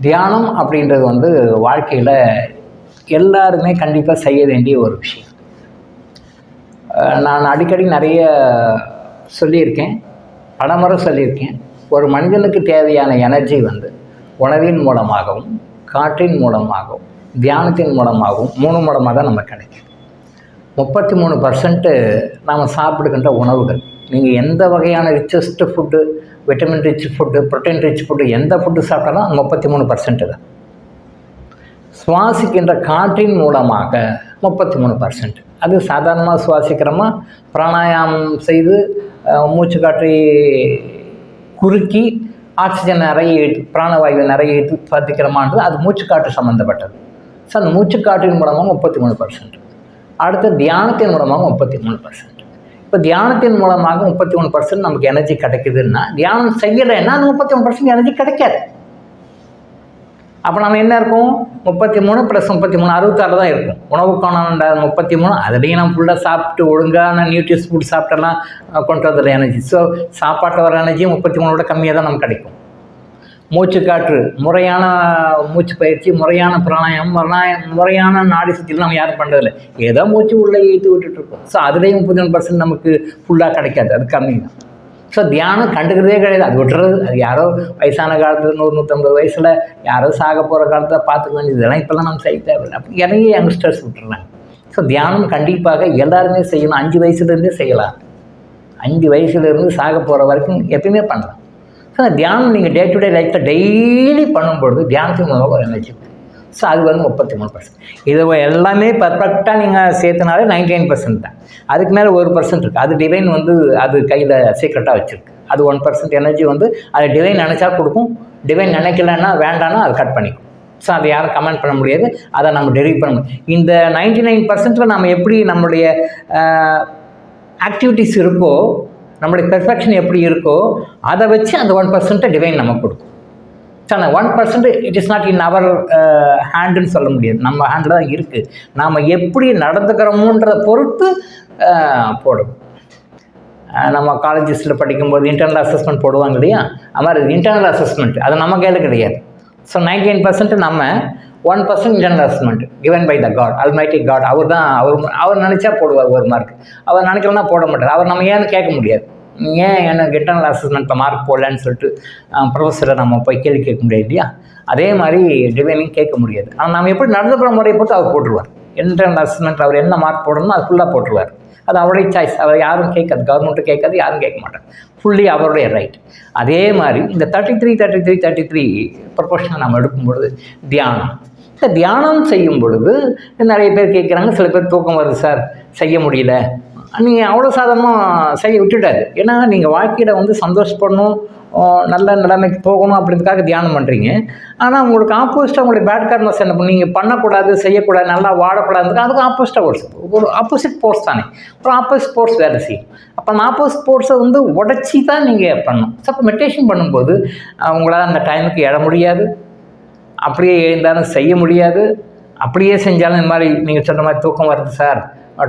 தியானம் அப்படின்றது வந்து வாழ்க்கையில் எல்லாருமே கண்டிப்பாக செய்ய வேண்டிய ஒரு விஷயம். நான் அடிக்கடி நிறைய சொல்லியிருக்கேன் பலமுறை சொல்லியிருக்கேன். ஒரு மனிதனுக்கு தேவையான எனர்ஜி வந்து உணவின் மூலமாகவும் காற்றின் மூலமாகவும் தியானத்தின் மூலமாகவும் மூணு மூலமாக தான் நமக்கு கிடைக்கும் முப்பத்தி மூணு பர்சன்ட்டு நாம் சாப்பிடுகின்ற உணவுகள் நீங்கள் எந்த வகையான richest food vitamin rich food protein rich food எந்த ஃபுட்டு சாப்பிட்டாலும் முப்பத்தி மூணு பர்சன்ட் தான். சுவாசிக்கின்ற காற்றின் மூலமாக முப்பத்தி மூணு பர்சன்ட் அது சாதாரணமாக சுவாசிக்கிறோமா? பிராணாயாமம் செய்து மூச்சு காற்றை குறுக்கி ஆக்சிஜன் நிறைய ஏற்று பிராணவாயுவை நிறைய ஏற்று சுவாசிக்கிறோமான்றது அது மூச்சு காற்று சம்மந்தப்பட்டது ஸோ அந்த மூச்சு காற்றின் மூலமாக முப்பத்தி மூணு பர்சன்ட் அடுத்து தியானத்தின் மூலமாக முப்பத்தி மூணு பர்சன்ட் இப்போ தியானத்தின் மூலமாக முப்பத்தி மூணு பர்சன்ட் நமக்கு எனர்ஜி கிடைக்குதுன்னா தியானம் செய்யலைன்னா அந்த முப்பத்தி மூணு பர்சன்ட் எனர்ஜி கிடைக்காது. அப்போ நம்ம என்ன இருக்கும்? முப்பத்தி மூணு ப்ளஸ் முப்பத்தி மூணு அறுபத்தாறு தான் இருக்கும். உணவுக்கான முப்பத்தி மூணு அதுலேயும் நம்ம ஃபுல்லாக சாப்பிட்டு ஒழுங்கான நியூட்ரிஸ் ஃபுட் சாப்பிட்டெல்லாம் கொண்டு வந்துடுற எனர்ஜி ஸோ சாப்பாட்டில் வர எனர்ஜி முப்பத்தி மூணோட கம்மியாக தான் நமக்கு கிடைக்கும். மூச்சு காற்று முறையான மூச்சு பயிற்சி முறையான பிராணாயம் பிராணாயம் முறையான நாடி சுத்திலாம் நம்ம யாரும் பண்ணுறதில்ல ஏதோ மூச்சு உள்ளே இழுத்து விட்டுட்ருக்கோம் ஸோ அதுலேயும் முப்பத்தி நாலு பர்சன்ட் நமக்கு ஃபுல்லாக கிடைக்காது. அது கம்மி தான். ஸோ தியானம் கண்டுக்கிறதே கிடையாது. அது விட்டுறது. அது யாரோ வயசான காலத்தில் நூறு நூற்றம்பது வயசில் யாரோ சாக போகிற காலத்தில் பார்த்துக்க வேண்டியது. இதெல்லாம் இப்போல்லாம் நம்ம செய்ய தேவையில்லை. அப்படி இறங்கி யங்ஸ்டர்ஸ் விட்டுறாங்க. ஸோ தியானம் கண்டிப்பாக எல்லாருமே செய்யணும். அஞ்சு வயசுலேருந்தே செய்யலாம். அஞ்சு வயசுலேருந்து சாக போகிற வரைக்கும் எப்பயுமே பண்ணலாம். ஸோ தியானம் நீங்கள் டே டு டே லைஃப்பில் டெய்லி பண்ணும்பொழுது தியானத்தின் மூலமாக ஒரு எனர்ஜி ஸோ அது வந்து முப்பத்தி மூணு பர்சன்ட் இது எல்லாமே பர்ஃபெக்டாக நீங்கள் சேர்த்தனாலே நைன்டி நைன் பர்சன்ட் தான். அதுக்கு மேலே ஒரு பர்சன்ட் இருக்குது அது டிவைன் வந்து அது கையில் சீக்ரெட்டாக வச்சுருக்கு. அது ஒன் பர்சன்ட் எனர்ஜி வந்து அது டிவைன் நினச்சா கொடுக்கும். டிவைன் நினைக்கலன்னா வேண்டாம்னா அது கட் பண்ணிக்கும். ஸோ அதை யாரும் கமெண்ட் பண்ண முடியாது. அதை நம்ம டெலிவரி பண்ண முடியும் இந்த நைன்டி நைன் பர்சன்ட்டில் நம்ம எப்படி நம்மளுடைய ஆக்டிவிட்டீஸ் இருக்கோ நம்மளுடைய பெர்ஃபெக்ஷன் எப்படி இருக்கோ அதை வச்சு அந்த ஒன் பர்சன்ட்டை டிவைன் நம்ம கொடுக்கும். ஸோ அந்த one percent it is not in our ஹேண்டுன்னு சொல்ல முடியாது. நம்ம ஹேண்டில் தான் இருக்குது நாம் எப்படி நடந்துக்கிறோமோன்றதை பொறுத்து uh, போடும். நம்ம காலேஜஸில் படிக்கும்போது இன்டர்னல் அசஸ்மெண்ட் போடுவாங்க இல்லையா? அது மாதிரி இன்டர்னல் அசஸ்மெண்ட் அது நம்ம கையில் கிடையாது. ஸோ நைன்டி நைன் பர்சன்ட் நம்ம one percent internal given by the god almighty god அவர் தான் அவர் அவர் நினச்சா போடுவார் ஒரு மார்க் அவர் நினைக்கலன்னா போட மாட்டார். அவர் நம்ம ஏன்னு கேட்க முடியாது. ஏன் எனக்கு இன்டர்னல் அசஸ்மெண்ட்டில் மார்க் போடலன்னு சொல்லிட்டு ப்ரொஃபஸரை நம்ம போய் கேள்வி கேட்க முடியாது இல்லையா? அதே மாதிரி டிவைனிங் கேட்க முடியாது. ஆனால் நம்ம எப்படி நடந்துக்கிற முறையை பொறுத்து அவர் போட்டுருவார். இன்டர்னல் அசஸ்மெண்ட் அவர் என்ன மார்க் போடணுமோ அது ஃபுல்லாக போட்டுருவார். அது அவருடைய சாய்ஸ் அவர் யாரும் கேட்காது. கவர்மெண்ட்டும் கேட்காது யாரும் கேட்க மாட்டாங்க ஃபுல்லி அவருடைய ரைட் அதே மாதிரி இந்த thirty three thirty three thirty three ப்ரொபோஷனை நம்ம எடுக்கும்பொழுது தியானம். இந்த தியானம் செய்யும் பொழுது நிறைய பேர் கேட்குறாங்க சில பேர் தூக்கம் வருது சார் செய்ய முடியல. நீங்கள் அவ்வளோ சாதாரணமாக செய்ய விட்டுட்டாரு. ஏன்னா நீங்கள் வாழ்க்கையில் வந்து சந்தோஷப்படணும் நல்ல நிலைமைக்கு போகணும் அப்படின்றதுக்காக தியானம் பண்ணுறீங்க ஆனால் உங்களுக்கு ஆப்போசிட்டாக உங்களுடைய பேட் கார்னஸ் என்ன பண்ணி நீங்கள் பண்ணக்கூடாது செய்யக்கூடாது நல்லா வாழக்கூடாதுக்கு அதுக்கு ஆப்போசிட்டாக ஒரு ஒரு ஆப்போசிட் ஃபோர்ஸ் தானே. ஒரு ஆப்போசிட் ஃபோர்ஸ் வேலை செய்யும். அப்போ அந்த ஆப்போசிட் ஃபோர்ஸை வந்து உடச்சி தான் நீங்கள் பண்ணணும். ஸோ அப்போ மெடிடேஷன் பண்ணும்போது உங்களால் அந்த டைமுக்கு எழ முடியாது. அப்படியே எழுந்தாலும் செய்ய முடியாது. அப்படியே செஞ்சாலும் இந்த மாதிரி நீங்கள் சொன்ன மாதிரி தூக்கம் வருது சார்.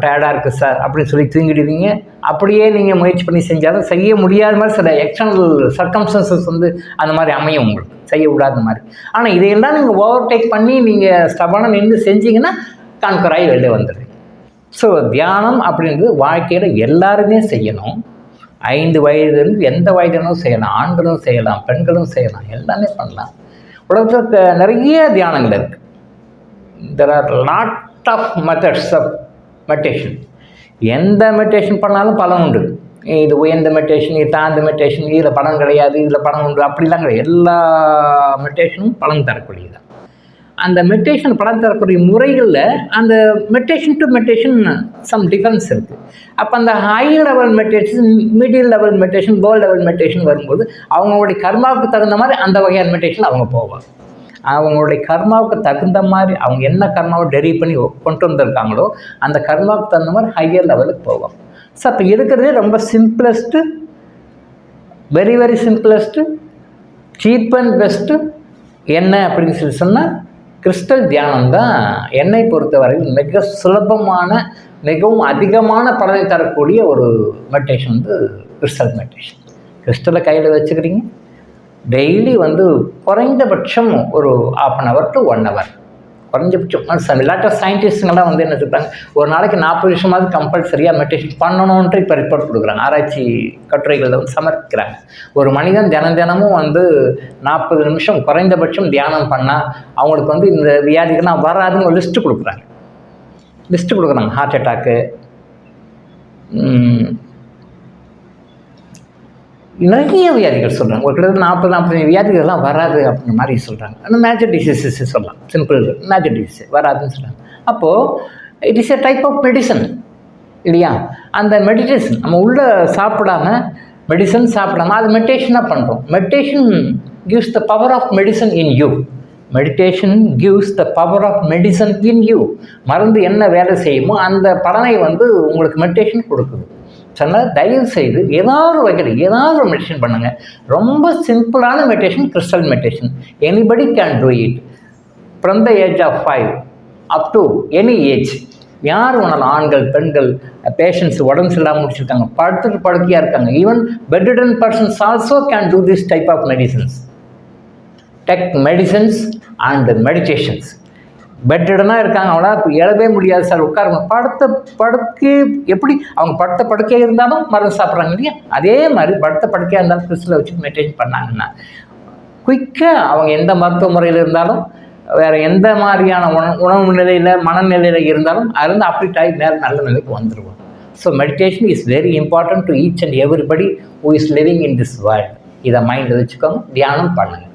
டயர்டாக இருக்குது சார் அப்படின்னு சொல்லி தூங்கிடுவீங்க. அப்படியே நீங்கள் முயற்சி பண்ணி செஞ்சாலும் செய்ய முடியாத மாதிரி சில எக்ஸ்டர்னல் சர்க்கம்ஸ்டன்சஸ் வந்து அந்த மாதிரி அமையும் உங்களுக்கு. செய்ய விடாத மாதிரி. ஆனால் இதையெல்லாம் நீங்கள் ஓவர் டேக் பண்ணி நீங்கள் ஸ்டபான நின்று செஞ்சீங்கன்னா கான்கராகி வெளியே வந்துடுறீங்க. ஸோ தியானம் அப்படின்றது வாழ்க்கையில் எல்லாருமே செய்யணும். ஐந்து வயதுலேருந்து எந்த வயதுனும் செய்யலாம். ஆண்களும் செய்யலாம் பெண்களும் செய்யலாம். எல்லாமே பண்ணலாம். உலகத்துக்கு நிறைய தியானங்கள் இருக்குது there are lot of methods of meditation எந்த மெடிடேஷன் பண்ணாலும் பலன் உண்டு. இது உயர்ந்த மெடிடேஷன் இது தாழ்ந்த மெடிடேஷன் இதில் பலன் கிடையாது இதில் பலன் உண்டு. அப்படிலாம் கிடையாது. எல்லா மெடிடேஷனும் பலன் தரக்கூடியது அந்த மெடிடேஷன் படம் தரக்கூடிய முறைகளில் அந்த meditation to meditation some difference இருக்குது அப்போ அந்த high level meditation middle level meditation low level meditation வரும்போது அவங்களுடைய கர்மாவுக்கு தகுந்த மாதிரி அந்த வகையான மெடிடேஷன் அவங்க போவாங்க. அவங்களுடைய கர்மாவுக்கு தகுந்த மாதிரி அவங்க என்ன கர்மாவை டெரிவ் பண்ணி கொண்டு வந்திருக்காங்களோ அந்த கர்மாவுக்கு தகுந்த மாதிரி ஹையர் லெவலுக்கு போவாங்க. ஸோ அப்போ இருக்கிறதே ரொம்ப simplest very very simplest cheap and best என்ன அப்படின்னு சொல்லி சொன்னால் கிறிஸ்டல் தியானம் தான் என்னை பொறுத்தவரையில் மிக சுலபமான மிகவும் அதிகமான பலனை தரக்கூடிய ஒரு மெடிடேஷன் வந்து கிறிஸ்டல் மெடிடேஷன் கிறிஸ்டலை கையில் வச்சுக்கிறீங்க. டெய்லி வந்து குறைந்தபட்சம் ஒரு half an hour to one hour குறைஞ்சபட்சம் விளையாட்ட சயின்டிஸ்ட்டுங்கெல்லாம் வந்து என்ன சொல்கிறாங்க ஒரு நாளைக்கு நாற்பது நிமிஷமாவது கம்பல்சரியாக மெடிடேஷன் பண்ணணுன்ட்டு இப்போ ரிப்போர்ட் கொடுக்குறாங்க. ஆராய்ச்சி கட்டுரைகளில் வந்து சமர்ப்பிக்கிறாங்க. ஒரு மனிதன் தினம் தினமும் வந்து நாற்பது நிமிஷம் குறைந்தபட்சம் தியானம் பண்ணால் அவங்களுக்கு வந்து இந்த வியாதிகள்லாம் வராதுன்னு ஒரு லிஸ்ட்டு கொடுக்குறாங்க. லிஸ்ட்டு கொடுக்குறாங்க. ஹார்ட் அட்டாக்கு நிறைய வியாதிகள் சொல்கிறாங்க ஒரு கிட்டத்தட்ட நாற்பது நாற்பது வியாதிகள்லாம் வராது அப்படிங்கிற மாதிரி சொல்கிறாங்க அந்த மேஜர் டிசீசஸ் சொல்லலாம். சிம்பிள் மேஜர் டிசீஸ் வராதுன்னு சொல்கிறாங்க அப்போது it is a type of medicine இல்லையா? அந்த மெடிடேஷன் நம்ம உள்ளே சாப்பிடாம மெடிசன் சாப்பிடாம அது மெடிடேஷனாக பண்ணுறோம் meditation gives the power of medicine in you meditation gives the power of medicine in you மருந்து என்ன வேலை செய்யுமோ அந்த பலனை வந்து உங்களுக்கு மெடிடேஷன் கொடுக்குது. சொன்னால் தயவு செய்து ஏதாவது வகையில் ஏதாவது ஒரு மெடிடேஷன் பண்ணுங்கள் ரொம்ப சிம்பிளான meditation crystal meditation anybody can do it from the age of five up to any age யார் வேணாலும் ஆண்கள் பெண்கள் பேஷண்ட்ஸ் உடம்பு சரியில்லாமல் முடிச்சிருக்காங்க படுத்துட்டு படுக்கையாக இருக்காங்க. Even bedridden persons also can do this type of medicines take medicines and meditations பெட்டடனாக இருக்காங்க. அவங்களா இப்போ எழவே முடியாது சார். உட்காருங்க. படுத்த படுக்கை எப்படி? அவங்க படுத்த படுக்கை இருந்தாலும் மருந்து சாப்பிட்றாங்க இல்லையா? அதே மாதிரி படுத்த படுக்கையாக இருந்தாலும் ஃப்ரிட்ஜில் வச்சு மெயின்டைன் பண்ணாங்கன்னா குயிக்காக அவங்க எந்த மருத்துவ முறையில் இருந்தாலும் வேறு எந்த மாதிரியான உணவு உணவு நிலையில் மனநிலையில் இருந்தாலும் அதுலேருந்து அப்டேட் ஆகி மேலே நல்ல நிலைக்கு வந்துடுவோம் so meditation is very important to each and everybody who is living in this world இதை மைண்டில் வச்சுக்கோங்க. தியானம் பண்ணுங்கள்